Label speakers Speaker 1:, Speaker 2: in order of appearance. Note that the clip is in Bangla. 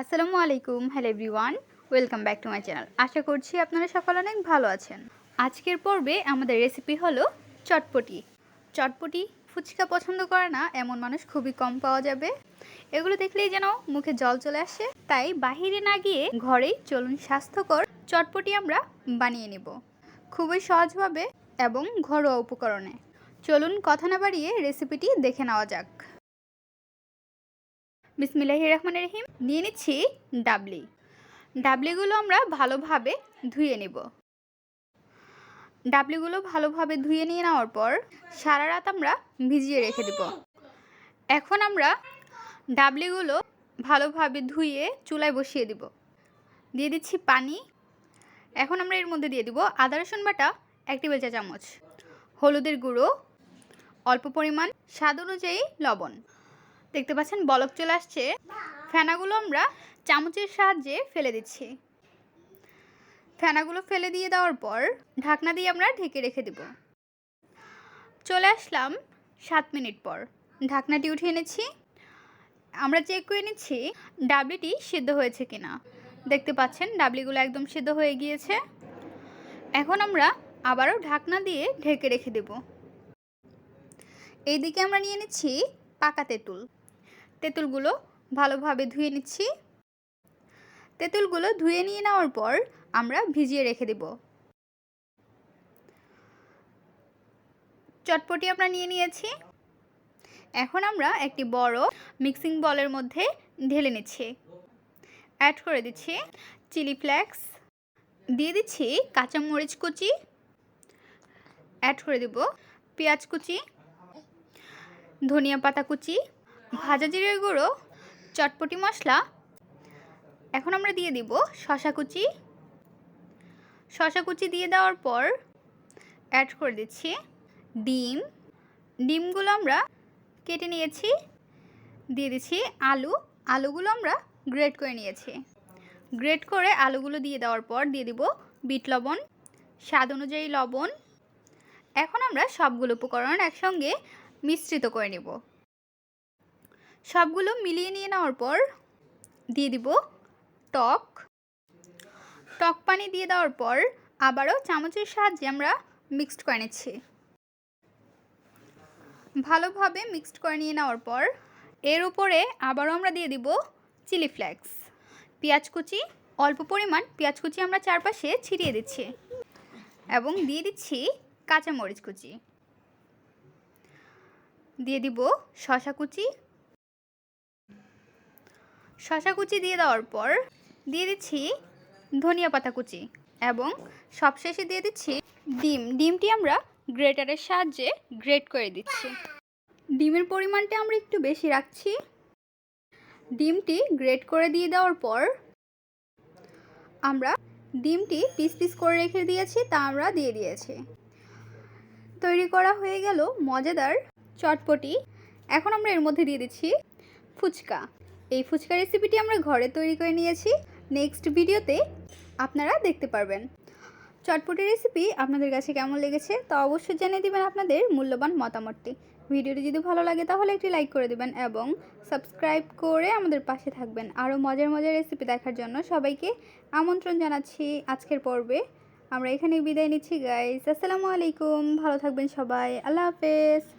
Speaker 1: আসসালামু আলাইকুম, hello everyone, welcome back to my channel. আশা করছি আপনারা সকলে অনেক ভালো আছেন। আজকের পর্বে আমাদের রেসিপি হলো চটপটি। চটপটি ফুচকা পছন্দ করে না, এমন মানুষ খুবই কম পাওয়া যাবে। এগুলো দেখলেই যেন মুখে জল চলে আসে। তাই বাহিরে না গিয়ে ঘরেই চলুন স্বাস্থ্যকর চটপটি আমরা বানিয়ে নেব। খুবই সহজভাবে এবং ঘরোয়া উপকরণে। চলুন কথা না বাড়িয়ে রেসিপিটি দেখে নেওয়া যাক। বিসমিল্লাহ রহমান রহিম। নিয়ে নিচ্ছি ডাবলি। ডাবলিগুলো আমরা ভালোভাবে ধুয়ে নেব। ডাবলিগুলো ভালোভাবে ধুয়ে নিয়ে নেওয়ার পর সারা রাত আমরা ভিজিয়ে রেখে দেব। এখন আমরা ডাবলিগুলো ভালোভাবে ধুয়ে চুলায় বসিয়ে দিব। দিয়ে দিচ্ছি পানি। এখন আমরা এর মধ্যে দিয়ে দিব আদা, রসুন বাটা, এক টেবিল চা চামচ, হলুদের গুঁড়ো, অল্প পরিমাণ, স্বাদ অনুযায়ী লবণ। দেখতে পাচ্ছেন, বলক চলে আসছে। ফেনাগুলো আমরা চামচের সাহায্যে ফেলে দিচ্ছি। ফেনাগুলো ফেলে দিয়ে দেওয়ার পর ঢাকনা দিয়ে আমরা ঢেকে রেখে দেব। চলে আসলাম সাত মিনিট পর। ঢাকনাটি উঠিয়ে এনেছি। আমরা চেক করে নিচ্ছি ডাবলিটি সিদ্ধ হয়েছে কিনা। দেখতে পাচ্ছেন, ডাবলিগুলো একদম সিদ্ধ হয়ে গিয়েছে। এখন আমরা আবারও ঢাকনা দিয়ে ঢেকে রেখে দেব। এইদিকে আমরা নিয়ে নিচ্ছি পাকা তেঁতুল। তেঁতুলগুলো ভালোভাবে ধুয়ে নিচ্ছি। তেঁতুলগুলো ধুয়ে নিয়ে নেওয়ার পর আমরা ভিজিয়ে রেখে দেব। চটপটি আমরা নিয়ে নিয়েছি। এখন আমরা একটি বড় মিক্সিং বলের মধ্যে ঢেলে নিচ্ছি। অ্যাড করে দিচ্ছি চিলি ফ্লেক্স। দিয়ে দিচ্ছি কাঁচামরিচ কুচি। অ্যাড করে দেব পেঁয়াজ কুচি, ধনিয়া পাতা কুচি। ভাজা জিরের গুঁড়ো, চটপটি মশলা, এখন আমরা দিয়ে দিব শশা কুচি। শশা কুচি দিয়ে দেওয়ার পর অ্যাড করে দিচ্ছি ডিম। ডিমগুলো আমরা কেটে নিয়েছি, দিয়ে দিচ্ছি আলু। আলুগুলো আমরা গ্রেট করে নিয়েছি। গ্রেট করে আলুগুলো দিয়ে দেওয়ার পর দিয়ে দিব বিট লবণ, স্বাদ অনুযায়ী লবণ। এখন আমরা সবগুলো উপকরণ একসঙ্গে মিশ্রিত করে নেব। সবগুলো মিলিয়ে নিয়ে নেওয়ার পর দিয়ে দিব টক। টক পানি দিয়ে দেওয়ার পর আবারও চামচের সাহায্যে আমরা মিক্সড করে নিচ্ছি। ভালোভাবে মিক্সড করে নিয়ে নেওয়ার পর এর উপরে আবারও আমরা দিয়ে দিব চিলি ফ্লেক্স পেঁয়াজ কুচি, অল্প পরিমাণ পেঁয়াজ কুচি আমরা চারপাশে ছিটিয়ে দিচ্ছি এবং দিয়ে দিচ্ছি কাঁচামরিচ কুচি। দিয়ে দিব শশা কুচি শশা কুচি দিয়ে দেওয়ার পর দিয়ে দিচ্ছি ধনিয়া পাতা কুচি এবং সবশেষে দিয়ে দিচ্ছি ডিম। ডিমটি আমরা গ্রেটারের সাহায্যে গ্রেট করে দিচ্ছি। ডিমের পরিমাণটা আমরা একটু বেশি রাখছি। ডিমটি গ্রেট করে দিয়ে দেওয়ার পর আমরা ডিমটি পিস পিস করে রেখে দিয়েছি, তা আমরা দিয়ে দিয়েছি। তৈরি করা হয়ে গেল মজাদার চটপটি। এখন আমরা এর মধ্যে দিয়ে দিচ্ছি ফুচকা। এই ফুচকা রেসিপিটি আমরা ঘরে তৈরি করে নিয়েছি। নেক্সট ভিডিওতে আপনারা দেখতে পারবেন। চটপটি রেসিপি আপনাদের কাছে কেমন লেগেছে তা অবশ্যই জানিয়ে দেবেন আপনাদের মূল্যবান মতামতটি। ভিডিওটি যদি ভালো লাগে তাহলে একটি লাইক করে দিবেন এবং সাবস্ক্রাইব করে আমাদের পাশে থাকবেন। আরও মজার মজার রেসিপি দেখার জন্য সবাইকে আমন্ত্রণ জানাচ্ছি আজকের পর্বে। আমরা এখানে বিদায় নিচ্ছি গাইস আসসালামু আলাইকুম। ভালো থাকবেন সবাই। আল্লাহ হাফেজ।